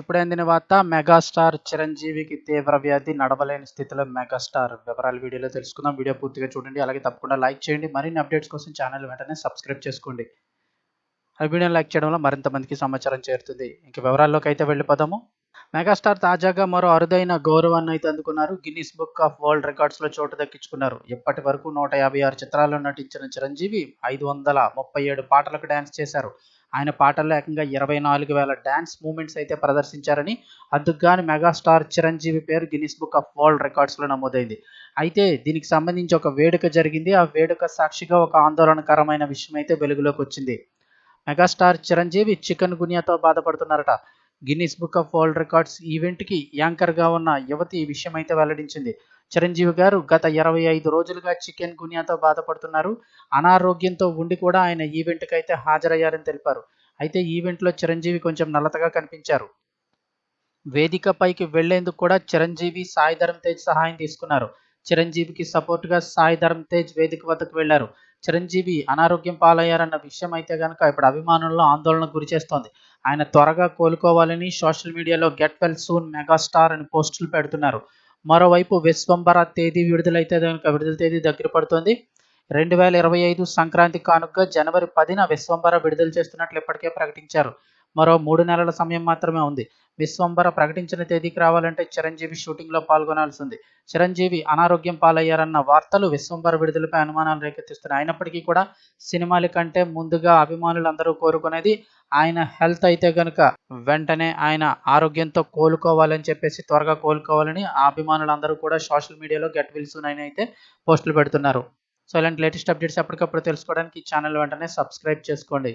ఇప్పుడు అందిన వార్త? మెగాస్టార్ చిరంజీవికి తీవ్ర వ్యాధి నడవలేని స్థితిలో మెగాస్టార్. వివరాలు వీడియోలో తెలుసుకుందాం. వీడియో పూర్తిగా చూడండి. అలాగే తప్పకుండా లైక్ చేయండి. మరిన్ని అప్డేట్స్ కోసం ఛానల్ వెంటనే సబ్స్క్రైబ్ చేసుకోండి. ఆ వీడియోని లైక్ చేయడం వల్ల మరింత మందికి సమాచారం చేరుతుంది. ఇంక వివరాల్లోకి అయితే వెళ్ళిపోదాము. మెగాస్టార్ తాజాగా మరో అరుదైన గౌరవాన్ని అయితే అందుకున్నారు. గిన్నిస్ బుక్ ఆఫ్ వరల్డ్ రికార్డ్స్లో చోటు దక్కించుకున్నారు. ఇప్పటి వరకు నూట యాభై ఆరు చిత్రాల్లో నటించిన చిరంజీవి ఐదు వందల ముప్పై ఏడు పాటలకు డ్యాన్స్ చేశారు. ఆయన పాటల్లో ఏకంగా ఇరవై నాలుగు వేల డ్యాన్స్ మూమెంట్స్ అయితే ప్రదర్శించారని అందుకుగాని మెగాస్టార్ చిరంజీవి పేరు గిన్నిస్ బుక్ ఆఫ్ వరల్డ్ రికార్డ్స్లో నమోదైంది. అయితే దీనికి సంబంధించి ఒక వేడుక జరిగింది. ఆ వేడుక సాక్షిగా ఒక ఆందోళనకరమైన విషయం అయితే వెలుగులోకి వచ్చింది. మెగాస్టార్ చిరంజీవి చికెన్ గునియాతో బాధపడుతున్నారట. Guinness book of world records ఈవెంట్కి యాంకర్గా ఉన్న యువతి ఈ విషయం అయితే వెల్లడించింది. చిరంజీవి గారు గత ఇరవై ఐదు రోజులుగా చికెన్ గునియాతో బాధపడుతున్నారు. అనారోగ్యంతో ఉండి కూడా ఆయన ఈవెంట్కి అయితే హాజరయ్యారని తెలిపారు. అయితే ఈవెంట్లో చిరంజీవి కొంచెం నల్లతగా కనిపించారు. వేదికపైకి వెళ్ళేందుకు కూడా చిరంజీవి సాయి ధరమ్ తేజ్ సహాయం తీసుకున్నారు. చిరంజీవికి సపోర్ట్గా సాయి ధరమ్ తేజ్ వేదిక వద్దకు వెళ్ళారు. చిరంజీవి అనారోగ్యం పాలయ్యారన్న విషయం అయితే కనుక ఇప్పుడు అభిమానుల్లో ఆందోళనకు గురి చేస్తోంది. ఆయన త్వరగా కోలుకోవాలని సోషల్ మీడియాలో గెట్ వెల్ సూన్ మెగాస్టార్ అని పోస్టులు పెడుతున్నారు. మరోవైపు విశ్వంబర తేదీ విడుదలైతే కనుక విడుదల తేదీ దగ్గర పడుతోంది. రెండు వేల ఇరవై ఐదు సంక్రాంతి కానుక జనవరి పదిన విశ్వంబర విడుదల చేస్తున్నట్లు ఇప్పటికే ప్రకటించారు. మరో మూడు నెలల సమయం మాత్రమే ఉంది. విశ్వంబర ప్రకటించిన తేదీకి రావాలంటే చిరంజీవి షూటింగ్లో పాల్గొనాల్సి ఉంది చిరంజీవి అనారోగ్యం పాలయ్యారన్న వార్తలు విశ్వంబర విడుదలపై అనుమానాలు రేకెత్తిస్తున్నాయి. అయినప్పటికీ కూడా సినిమాల కంటే ముందుగా అభిమానులందరూ కోరుకునేది ఆయన హెల్త్ అయితే కనుక వెంటనే ఆయన ఆరోగ్యంతో కోలుకోవాలని చెప్పేసి త్వరగా కోలుకోవాలని అభిమానులందరూ కూడా సోషల్ మీడియాలో గెట్ విల్సూన్ అని అయితే పోస్టులు పెడుతున్నారు. సో ఇలాంటి లేటెస్ట్ అప్డేట్స్ ఎప్పటికప్పుడు తెలుసుకోవడానికి ఈ ఛానల్ వెంటనే సబ్స్క్రైబ్ చేసుకోండి.